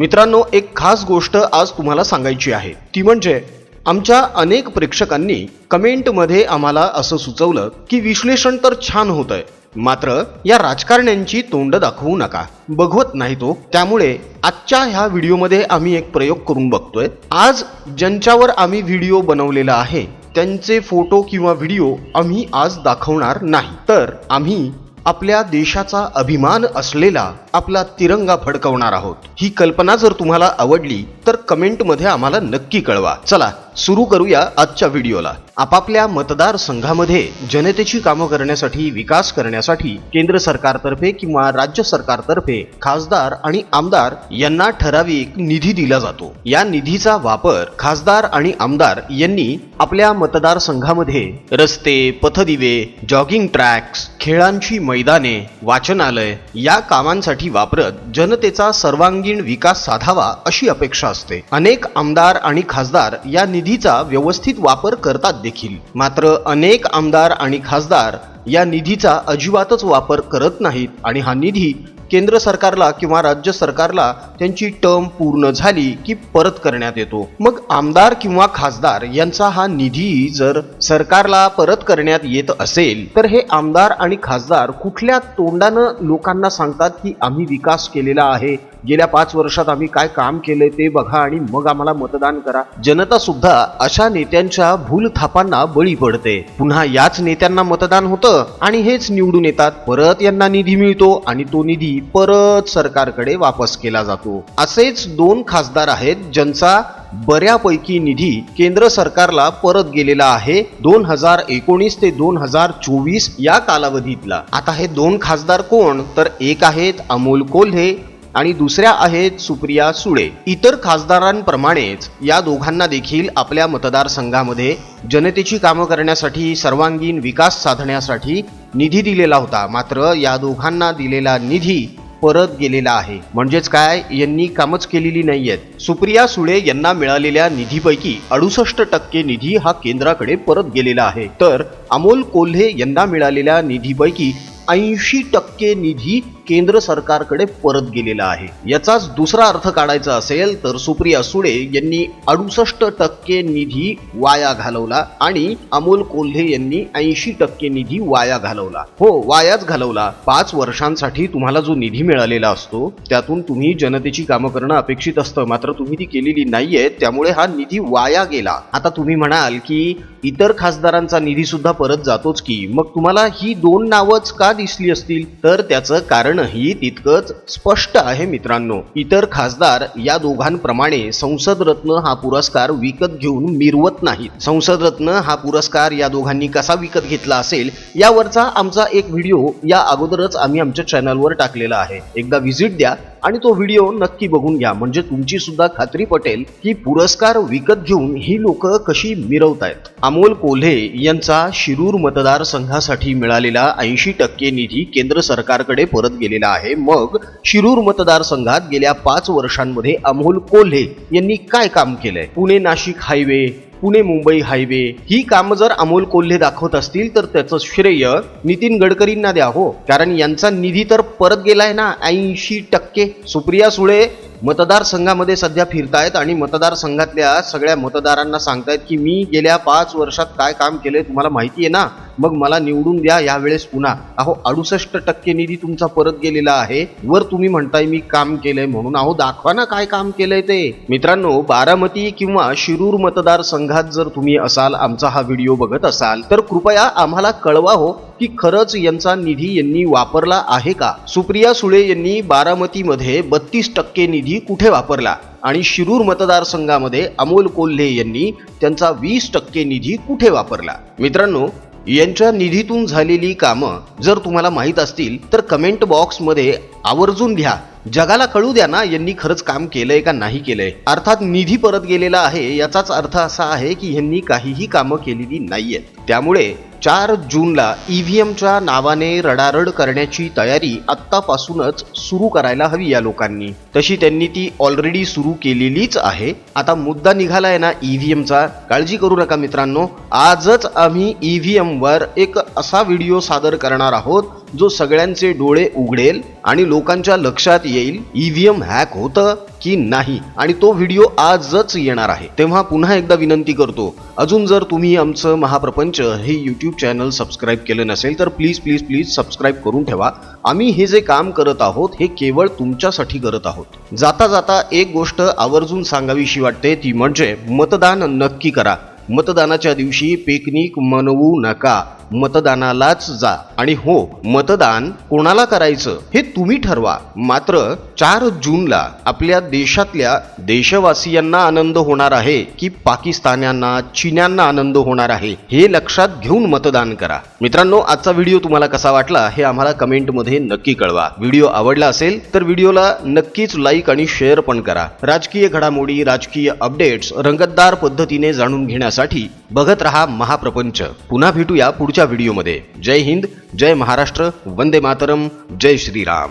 मित्रांनो एक खास गोष्ट आज तुम्हाला सांगायची आहे. ती म्हणजे आमच्या अनेक प्रेक्षकांनी कमेंटमध्ये आम्हाला असं सुचवलं की विश्लेषण तर छान होतंय मात्र या राजकारण्यांची तोंड दाखवू नका. बघवत नाही तो. त्यामुळे आजच्या ह्या व्हिडिओमध्ये आम्ही एक प्रयोग करून बघतोय. आज ज्यांच्यावर आम्ही व्हिडिओ बनवलेला आहे त्यांचे फोटो किंवा व्हिडिओ आम्ही आज दाखवणार नाही. तर आम्ही आपल्या देशाचा अभिमान असलेला आपला तिरंगा फडकवणार आहोत. ही कल्पना जर तुम्हाला आवडली तर कमेंटमध्ये आम्हाला नक्की कळवा. चला सुरू करूया आजच्या व्हिडिओला. आपापल्या मतदारसंघामध्ये जनतेची कामं करण्यासाठी विकास करण्यासाठी केंद्र सरकारतर्फे किंवा राज्य सरकारतर्फे खासदार आणि आमदार यांना ठराविक निधी दिला जातो. या निधीचा वापर खासदार आणि आमदार यांनी आपल्या मतदारसंघामध्ये रस्ते पथदिवे जॉगिंग ट्रॅक्स खेळांची मैदाने वाचनालय या कामांसाठी वापरत जनतेचा सर्वांगीण विकास साधावा अशी अपेक्षा असते. अनेक आमदार आणि खासदार या निधीचा व्यवस्थित वापर करतात देखील. मात्र अनेक आमदार आणि खासदार या निधीचा अजिबातच वापर करत नाहीत आणि हा निधी केंद्र सरकारला किंवा राज्य सरकारला त्यांची टर्म पूर्ण झाली की परत करण्यात येतो. मग आमदार किंवा खासदार यांचा हा निधी जर सरकारला परत करण्यात येत असेल तर हे आमदार आणि खासदार कुठल्या तोंडानं लोकांना सांगतात की आम्ही विकास केलेला आहे? गेल्या पाच वर्षात आम्ही काय काम केले ते बघा आणि मग आम्हाला मतदान करा. जनता सुद्धा अशा नेत्यांच्या भूल थापांना बळी पडते. पुन्हा याच नेत्यांना मतदान होतं आणि हेच निवडून येतात. परत यांना निधी मिळतो आणि तो निधी परत सरकारकडे वापस केला जातो. असेच दोन खासदार आहेत ज्यांचा बऱ्यापैकी निधी केंद्र सरकारला परत गेलेला आहे दोन हजार एकोणीस ते दोन हजार चोवीस या कालावधीतला. आता हे दोन खासदार कोण? तर एक आहेत अमोल कोल्हे आणि दुसऱ्या आहेत सुप्रिया सुळे. इतर खासदारांप्रमाणेच या दोघांना देखील आपल्या मतदारसंघामध्ये जनतेची कामं करण्यासाठी सर्वांगीण विकास साधण्यासाठी निधी दिलेला होता. मात्र या दोघांना दिलेला निधी परत गेलेला आहे. म्हणजेच काय? यांनी कामच केलेली नाहीयेत. सुप्रिया सुळे यांना मिळालेल्या निधीपैकी अडुसष्ट टक्के निधी हा केंद्राकडे परत गेलेला आहे. तर अमोल कोल्हे यांना मिळालेल्या निधीपैकी ऐंशी टक्के निधी केंद्र सरकारकडे परत गेलेला आहे. याचाच दुसरा अर्थ काढायचा असेल तर सुप्रिया सुळे यांनी अडुसष्ट टक्के निधी वाया घालवला आणि अमोल कोल्हे यांनी ऐंशी टक्के निधी वाया घालवला. हो वायाच घालवला. पाच वर्षांसाठी तुम्हाला जो निधी मिळालेला असतो त्यातून तुम्ही जनतेची कामं करणं अपेक्षित असतं. मात्र तुम्ही ती केलेली नाहीये त्यामुळे हा निधी वाया गेला. आता तुम्ही म्हणाल की इतर खासदारांचा निधी सुद्धा परत जातोच की. मग तुम्हाला ही दोन नावच का दिसली असतील तर त्याचं कारणही तितकंच स्पष्ट आहे मित्रांनो. इतर खासदार या दोघांप्रमाणे संसद रत्न हा पुरस्कार विकत घेऊन मिरवत नाहीत. संसद रत्न हा पुरस्कार या दोघांनी कसा विकत घेतला असेल यावरचा आमचा एक व्हिडिओ या अगोदरच आम्ही आमच्या चॅनलवर टाकलेला आहे. एकदा व्हिजिट द्या आणि तो व्हिडिओ नक्की बघून घ्या. म्हणजे तुमची सुद्धा खात्री पटेल की पुरस्कार विकत घेऊन ही लोक कशी मिरवतायत. अमोल कोल्हे यांचा शिरूर मतदारसंघासाठी मिळालेला ऐंशी टक्के निधी केंद्र सरकारकडे परत गेलेला आहे. मग शिरूर मतदारसंघात गेल्या पाच वर्षांमध्ये अमोल कोल्हे यांनी काय काम केलंय? Pune Nashik highway Pune Mumbai highway. ही कामं जर अमोल कोल्हे दाखवत असतील तर त्याचं श्रेय नितीन गडकरींना द्या हो. कारण यांचा निधी तर परत गेलाय ना ऐंशी टक्के. सुप्रिया सुळे मतदारसंघामध्ये सध्या फिरतायत आणि मतदारसंघातल्या सगळ्या मतदारांना सांगतायत की मी गेल्या पाच वर्षात काय काम केलंय तुम्हाला माहिती आहे ना? मग मला निवडून द्या यावेळेस पुन्हा. अहो अडुसष्ट टक्के निधी तुमचा परत गेलेला आहे. वर तुम्ही म्हणताय मी काम केलंय म्हणून. अहो दाखवा ना काय काम केलंय ते. मित्रांनो बारामती किंवा शिरूर मतदारसंघात जर तुम्ही असाल आमचा हा व्हिडिओ बघत असाल तर कृपया आम्हाला कळवा हो. की खरंच यांचा निधी यांनी वापरला आहे का? सुप्रिया सुळे यांनी बारामतीमध्ये बत्तीस टक्के निधी कुठे वापरला? आणि शिरूर मतदारसंघामध्ये अमोल कोल्हे यांनी त्यांचा वीस टक्के निधी कुठे वापरला? मित्रांनो यांच्या निधीतून झालेली कामं जर तुम्हाला माहीत असतील तर कमेंट बॉक्समध्ये आवर्जून लिहा जगाला कळू द्या ना यांनी खरंच काम केलंय का नाही केलंय. अर्थात निधी परत गेलेला आहे याचाच अर्थ असा आहे की यांनी काहीही कामं केलेली नाहीयेत. त्यामुळे चार जूनला ईव्हीएमच्या नावाने रडारड करण्याची तयारी आत्तापासूनच सुरू करायला हवी या लोकांनी. तशी त्यांनी ती ऑलरेडी सुरू केलेलीच आहे. आता मुद्दा निघालाय ना ईव्हीएमचा. काळजी करू नका मित्रांनो. आजच आम्ही ई व्ही एमवर एक असा व्हिडिओ सादर करणार आहोत जो सगळ्यांचे डोळे उघडेल आणि लोकांच्या लक्षात येईल ईव्हीएम हॅक होतं की नाही? आणि तो व्हिडिओ आजच येणार आहे. तेव्हा पुन्हा एकदा विनंती करतो अजून जर तुम्ही आमचं महाप्रपंच हे यूट्यूब चॅनल सबस्क्राईब केलं नसेल तर प्लीज प्लीज प्लीज सबस्क्राईब करून ठेवा. आम्ही हे जे काम करत आहोत हे केवळ तुमच्यासाठी करत आहोत. जाता जाता एक गोष्ट आवर्जून सांगावीशी वाटते ती म्हणजे मतदान नक्की करा. मतदानाच्या दिवशी पिकनिक मनवू नका. मतदानालाच जा. आणि हो मतदान कोणाला करायचं हे तुम्ही ठरवा. मात्र चार जूनला आपल्या देशातल्या देशवासियांना आनंद होणार आहे की पाकिस्तान्यांना चीन्यांना आनंद होणार आहे हे लक्षात घेऊन मतदान करा. मित्रांनो आजचा व्हिडिओ तुम्हाला कसा वाटला हे आम्हाला कमेंटमध्ये नक्की कळवा. व्हिडिओ आवडला असेल तर व्हिडिओला नक्कीच लाईक आणि शेअर पण करा. राजकीय घडामोडी राजकीय अपडेट्स रंगतदार पद्धतीने जाणून घेण्यासाठी बघत रहा महाप्रपंच. पुन्हा भेटूया पुढच्या व्हिडिओमध्ये. जय हिंद जय महाराष्ट्र वंदे मातरम जय श्रीराम.